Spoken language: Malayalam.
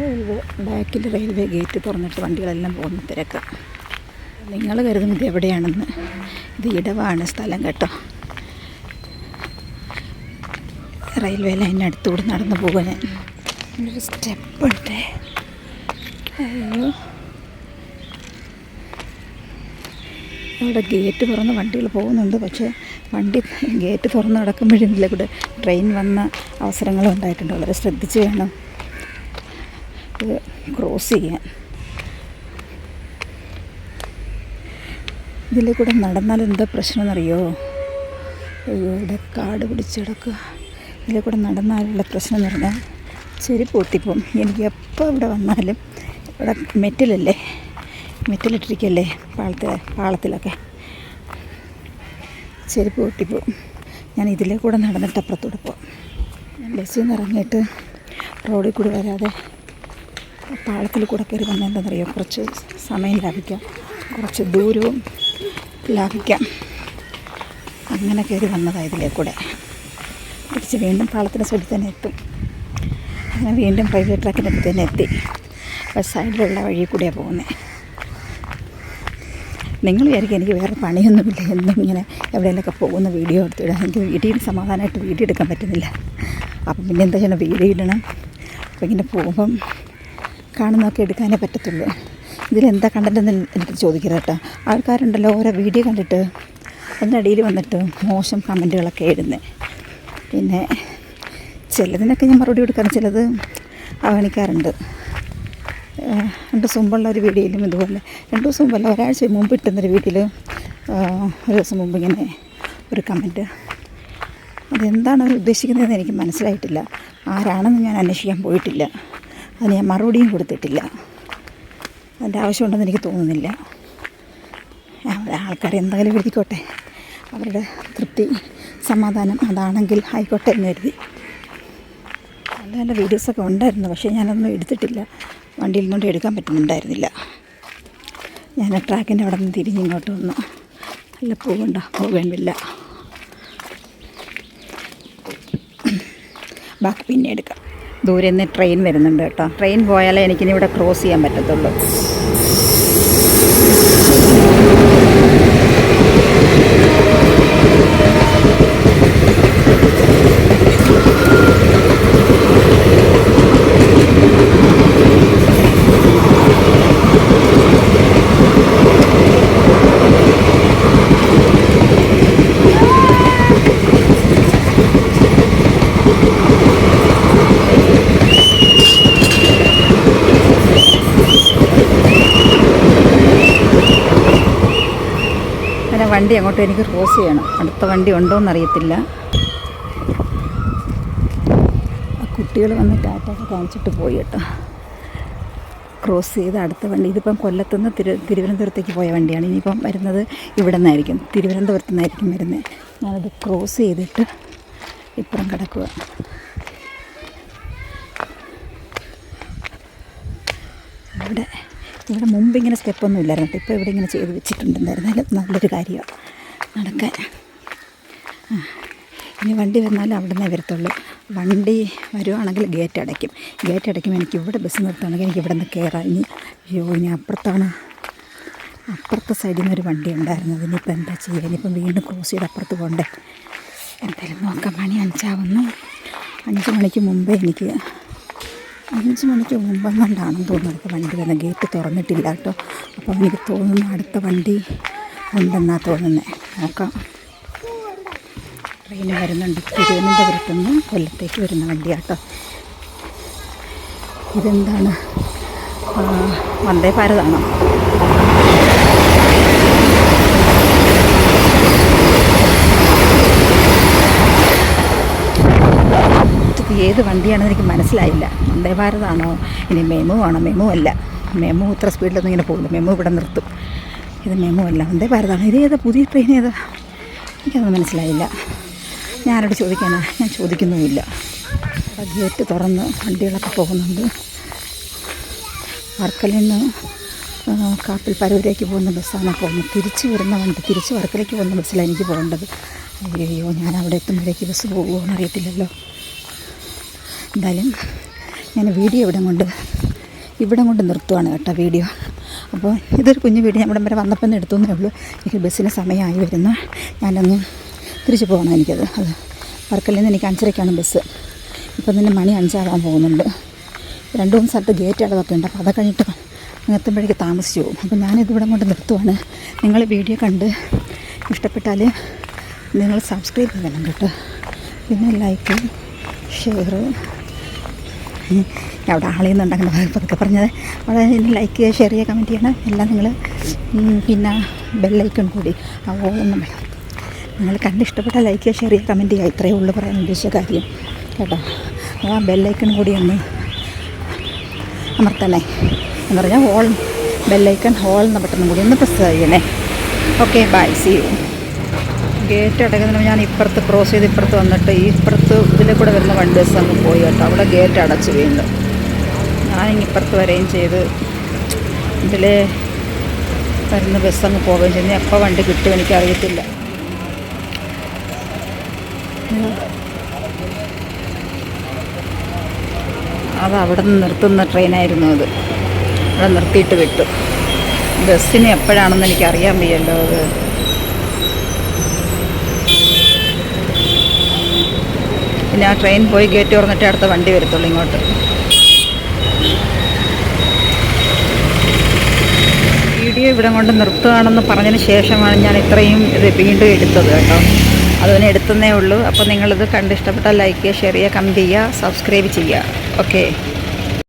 റെയിൽവേ ബാക്കിൽ റെയിൽവേ ഗേറ്റ് തുറന്നിട്ട് വണ്ടികളെല്ലാം പോകുന്ന തിരക്ക്. നിങ്ങൾ കരുതുന്നത് എവിടെയാണെന്ന്. ഇത് ഇടവാണ് സ്ഥലം കേട്ടോ. റെയിൽവേ ലൈനടുത്തൂടെ നടന്നു പോകുക ഞാൻ ഒരു സ്റ്റെപ്പ് ഉണ്ട് അയ്യോ. അവിടെ ഗേറ്റ് തുറന്ന് വണ്ടികൾ പോകുന്നുണ്ട്. പക്ഷേ വണ്ടി ഗേറ്റ് തുറന്ന് നടക്കുമ്പോഴെങ്കിലും കൂടെ ട്രെയിൻ വന്ന അവസരങ്ങളും ഉണ്ടായിട്ടുണ്ട്. വളരെ ശ്രദ്ധിച്ച് വേണം. ഇത് ക്രോസ് ചെയ്യാൻ ഇതിലെ കൂടെ നടന്നാൽ എന്താ പ്രശ്നമെന്നറിയോ? അയ്യോ ഇവിടെ കാട് പിടിച്ചിടക്കുക ഇതിലെ കൂടെ നടന്നാലുള്ള പ്രശ്നം എന്ന് പറഞ്ഞാൽ ചെരുപ്പ് പൊത്തിപ്പം എനിക്ക് എപ്പോൾ ഇവിടെ വന്നാലും ഇവിടെ മെറ്റലല്ലേ? മെറ്റലിട്ടിരിക്കല്ലേ പാളത്തിൽ പാളത്തിലൊക്കെ? ചെരുപ്പ് പൊട്ടിപ്പോവും ഞാൻ ഇതിലെ കൂടെ നടന്നിട്ട് അപ്പുറത്തൂടെ പോകും ബസ്സിൽ നിന്ന് ഇറങ്ങിയിട്ട് റോഡിൽ കൂടി വരാതെ പാളത്തിൽ കൂടെ കയറി വന്നാൽ എന്താണെന്നറിയോ? കുറച്ച് സമയം ലാഭിക്കാം. കുറച്ച് ദൂരവും ലാഭിക്കാം. അങ്ങനെ കയറി വന്നതാണ് ഇതിലേ കൂടെ. തിരിച്ച് വീണ്ടും പാളത്തിന്റെ സൈഡിൽ തന്നെ എത്തും. അങ്ങനെ വീണ്ടും റെയിൽവേ ട്രാക്കിന്റെ അടുത്ത് തന്നെ എത്തി. അപ്പോൾ സൈഡിലുള്ള വഴി കൂടെയാണ് പോകുന്നത് നിങ്ങൾ വിചാരിക്കും എനിക്ക് വേറെ പണിയൊന്നുമില്ല. എന്നും ഇങ്ങനെ എവിടെയെങ്കിലൊക്കെ പോകുന്ന വീഡിയോ എടുത്തിടാം എനിക്ക് വീട്ടിൽ സമാധാനമായിട്ട് വീഡിയോ എടുക്കാൻ പറ്റുന്നില്ല. അപ്പം പിന്നെ എന്താ ചെയ്യണം? വീഡിയോ ഇടണം. അപ്പോൾ ഇങ്ങനെ പോകുമ്പം കാണുന്നതൊക്കെ എടുക്കാനേ പറ്റത്തുള്ളൂ. ഇതിലെന്താ കണ്ടതെന്ന് എനിക്ക് ചോദിക്കരുത് കേട്ടോ. ആൾക്കാരുണ്ടല്ലോ ഓരോ വീഡിയോ കണ്ടിട്ട് അതിന്റെ അടിയിൽ വന്നിട്ട് മോശം കമന്റുകളൊക്കെ ഇടുന്നത് പിന്നെ ചിലതിനൊക്കെ ഞാൻ മറുപടി കൊടുക്കാറ് ചിലത് അവഗണിക്കാറുണ്ട്. രണ്ട് മുമ്പുള്ള ഒരു വീഡിയോയിലും ഇതുപോലെ. രണ്ട് ദിവസം മുമ്പല്ല ഒരാഴ്ച മുമ്പ് ഇട്ടുന്നൊരു വീഡിയോയിൽ ഒരു ദിവസം മുമ്പ് ഇങ്ങനെ ഒരു കമന്റ്. അതെന്താണ് അവർ ഉദ്ദേശിക്കുന്നതെന്ന് എനിക്ക് മനസ്സിലായിട്ടില്ല. ആരാണെന്ന് ഞാൻ അന്വേഷിക്കാൻ പോയിട്ടില്ല. അതിന് ഞാൻ മറുപടിയും കൊടുത്തിട്ടില്ല. അതിന്റെ ആവശ്യമുണ്ടെന്ന് എനിക്ക് തോന്നുന്നില്ല. ആൾക്കാർ എന്തായാലും എഴുതിക്കോട്ടെ അവരുടെ തൃപ്തി സമാധാനം അതാണെങ്കിൽ ആയിക്കോട്ടെ എന്ന് കരുതി. നല്ല നല്ല വീഡിയോസൊക്കെ ഉണ്ടായിരുന്നു പക്ഷേ ഞാനൊന്നും എടുത്തിട്ടില്ല. വണ്ടിയിൽ നിന്നുകൊണ്ട് എടുക്കാൻ പറ്റുന്നുണ്ടായിരുന്നില്ല. ഞാൻ ട്രാക്കിന്റെ അവിടെ നിന്ന് തിരിഞ്ഞ് ഇങ്ങോട്ട് വന്നു. നല്ല പോകണ്ട പോകേണ്ടില്ല ബാക്കി പിന്നെ എടുക്കാം. ദൂരെ നിന്ന് ട്രെയിൻ വരുന്നുണ്ട് കേട്ടോ. ട്രെയിൻ പോയാലേ എനിക്കിനി ഇവിടെ ക്രോസ് ചെയ്യാൻ പറ്റത്തുള്ളൂ. അങ്ങനെ വണ്ടി അങ്ങോട്ട് എനിക്ക് ക്രോസ് ചെയ്യണം. അടുത്ത വണ്ടി ഉണ്ടോ എന്നറിയത്തില്ല കുട്ടികൾ വന്ന് ടാറ്റൊക്കെ കാണിച്ചിട്ട് പോയി കേട്ടോ. ക്രോസ് ചെയ്ത് അടുത്ത വണ്ടി. ഇതിപ്പം കൊല്ലത്തുനിന്ന് തിരു തിരുവനന്തപുരത്തേക്ക് പോയ വണ്ടിയാണ്. ഇനിയിപ്പം വരുന്നത് ഇവിടെ നിന്നായിരിക്കും തിരുവനന്തപുരത്തു നിന്നായിരിക്കും വരുന്നത്. ഞാനത് ക്രോസ് ചെയ്തിട്ട് ഇപ്പുറം കിടക്കുക. ഇവിടെ ഇവിടെ മുമ്പ് ഇങ്ങനെ സ്റ്റെപ്പൊന്നും ഇല്ലായിരുന്നു. ഇപ്പോൾ ഇവിടെ ഇങ്ങനെ ചെയ്ത് വെച്ചിട്ടുണ്ടെന്നായിരുന്നാലും നല്ലൊരു കാര്യമാണ്. നടക്കാൻ. ഇനി വണ്ടി വന്നാലും അവിടെ നിന്നേ വരത്തുള്ളൂ. വണ്ടി വരുവാണെങ്കിൽ ഗേറ്റ് അടയ്ക്കും. ഗേറ്റ് അടയ്ക്കുമ്പോൾ എനിക്ക് ഇവിടെ ബസ് നിർത്തുകയാണെങ്കിൽ എനിക്ക് ഇവിടെ നിന്ന് കയറാം ഇനി അയ്യോ ഇനി അപ്പുറത്താണ്. അപ്പുറത്തെ സൈഡിൽ നിന്ന് ഒരു വണ്ടി ഉണ്ടായിരുന്നു. ഇനിയിപ്പോൾ എന്താ ചെയ്യുക ഇനിയിപ്പം വീണ്ടും ക്രോസ് ചെയ്ത് അപ്പുറത്ത് പോകണ്ടേ എന്തായാലും നോക്കാം. മണി അഞ്ചാവുന്നു. അഞ്ച് മണിക്ക് മുമ്പേ എനിക്ക് അഞ്ച് മണിക്ക് മുമ്പെങ്ങാണ്ടാണെന്ന് തോന്നുന്നു. അടുത്ത വണ്ടി വന്ന ഗേറ്റ് തുറന്നിട്ടില്ല കേട്ടോ. അപ്പോൾ എനിക്ക് തോന്നുന്നു അടുത്ത വണ്ടി ഉണ്ടെന്നാണ് തോന്നുന്നത് നോക്കാം. ട്രെയിൻ വരുന്നുണ്ട്. തിരുവനന്തപുരത്ത് നിന്ന് കൊല്ലത്തേക്ക് വരുന്ന വണ്ടിയാട്ടോ. ഇതെന്താണ്? വന്ദേ ഭാരതാണോ ഏത് വണ്ടിയാണെന്ന് എനിക്ക് മനസ്സിലായില്ല. വന്ദേ ഭാരതാണോ ഇനി മെമു ആണോ? മെമു അല്ല. മെമു ഇത്ര സ്പീഡിലൊന്നും ഇങ്ങനെ പോകില്ല മെമു ഇവിടെ നിർത്തും. ഇത് മെമു അല്ല. വന്ദേ ഭാരതാണ് ഇത് ഏതാ? പുതിയ ട്രെയിൻ ഏതാ? എനിക്കതൊന്നും മനസ്സിലായില്ല. ആരോട് ചോദിക്കാനാ? ഞാൻ ചോദിക്കുന്നുമില്ല. അവിടെ ഗേറ്റ് തുറന്ന് വണ്ടികളൊക്കെ പോകുന്നുണ്ട്. വർക്കലിൽ നിന്ന് കാപ്പിൽ പരവൂരേക്ക് പോകുന്ന ബസ്സാണ് പോകുന്നത് തിരിച്ച് വരുന്ന വണ്ടി തിരിച്ച് വർക്കലേക്ക് പോകുന്ന ബസ്സിലാണ് എനിക്ക് പോകേണ്ടത്. അയ്യോ ഞാൻ അവിടെ എത്തുമ്പോഴേക്ക് ബസ് പോകുമോ എന്നറിയത്തില്ലല്ലോ എന്തായാലും ഞാൻ വീഡിയോ ഇവിടെ കൊണ്ട് ഇവിടെ കൊണ്ട് നിർത്തുവാണ് കേട്ടോ വീഡിയോ. അപ്പോൾ ഇതൊരു കുഞ്ഞു വീഡിയോ ഇവിടെ വരെ വന്നപ്പോൾ തന്നെ എടുത്തേ ഉള്ളൂ. എനിക്ക് ബസ്സിന് സമയമായി വരുന്നു. ഞാനൊന്ന് തിരിച്ചു പോകണം എനിക്കത്. അത് വർക്കലിൽ നിന്ന് എനിക്ക് അഞ്ചരയ്ക്കാണ് ബസ്. ഇപ്പം തന്നെ മണി അഞ്ചാകാൻ പോകുന്നുണ്ട്. രണ്ട് മൂന്ന് സ്ഥലത്ത് ഗേറ്റ് അടവൊക്കെ ഉണ്ട്. അപ്പോൾ അത് കഴിഞ്ഞിട്ട് അങ്ങെത്തുമ്പോഴേക്ക് താമസിച്ചു പോകും. അപ്പോൾ ഞാനിത് ഇവിടെ കൊണ്ട് നിർത്തുവാണ്. നിങ്ങൾ വീഡിയോ കണ്ട് ഇഷ്ടപ്പെട്ടാൽ നിങ്ങൾ സബ്സ്ക്രൈബ് ചെയ്യണം കേട്ടോ. പിന്നെ ലൈക്ക് ഷെയർ അവിടെ ആളെയുന്നുണ്ടെങ്കിൽ പതുക്കെ പറഞ്ഞത്. അവിടെ ലൈക്ക് ചെയ്യുക ഷെയർ ചെയ്യുക കമന്റ് ചെയ്യണം. എല്ലാം നിങ്ങൾ പിന്നെ ബെല്ലൈക്കൺ കൂടി ആ വേണം. നിങ്ങൾ കണ്ടിഷ്ടപ്പെട്ട ലൈക്ക് ചെയ്യുക ഷെയർ ചെയ്യുക കമന്റ് ചെയ്യുക. ഇത്രയേ ഉള്ളൂ പറയാൻ ഉദ്ദേശിച്ച കാര്യം. കേട്ടോ. ആ ബെല്ലൈക്കൺ കൂടി ഒന്ന് അമർത്തണേ. എന്ന് പറഞ്ഞാൽ ഹോൾ ബെല്ലൈക്കൺ ഹോൾ എന്ന ബട്ടണും കൂടി ഒന്ന് പ്രസ് ചെയ്യണേ. Okay bye see you gate അടയ്ക്കുന്നതിന് ഞാൻ ഇപ്പുറത്ത് ക്രോസ് ചെയ്ത് ഇപ്പുറത്ത് വന്നിട്ട് ഈ ഇപ്പുറത്ത് ഇതിലെ കൂടെ വരുന്ന വണ്ടി അങ്ങ് പോയി കേട്ടോ. അവിടെ ഗേറ്റ് അടച്ച് വീണ്ടും ഞാനിങ്ങ് ഇപ്പുറത്ത് വരികയും ചെയ്ത് ഇതിലെ വരുന്ന ബസ് അങ്ങ് പോവുകയും ചെയ്യുന്നു എപ്പോൾ വണ്ടി കിട്ടും എനിക്കറിയത്തില്ല. അത് അവിടെ നിന്ന് നിർത്തുന്ന ട്രെയിനായിരുന്നു അത്. അവിടെ നിർത്തിയിട്ട് വിട്ടു. ബസ്സിന് എപ്പോഴാണെന്ന് എനിക്കറിയാൻ വയ്യല്ലോ അത്. പിന്നെ ആ ട്രെയിൻ പോയി ഗേറ്റ് തുറന്നിട്ട് അടുത്ത വണ്ടി വരത്തുള്ളൂ ഇങ്ങോട്ട്. വീഡിയോ ഇവിടെ കൊണ്ട് നിർത്തുകയാണെന്ന് പറഞ്ഞതിന് ശേഷമാണ് ഞാൻ ഇത്രയും ഇത് വീണ്ടും എടുത്തത് കേട്ടോ. അതുപോലെ എടുത്തതേ ഉള്ളൂ. അപ്പോൾ നിങ്ങളിത് കണ്ടിഷ്ടപ്പെട്ടാൽ ലൈക്ക് ചെയ്യുക ഷെയർ ചെയ്യുക കമന്റ് ചെയ്യുക സബ്സ്ക്രൈബ് ചെയ്യുക. ഓക്കെ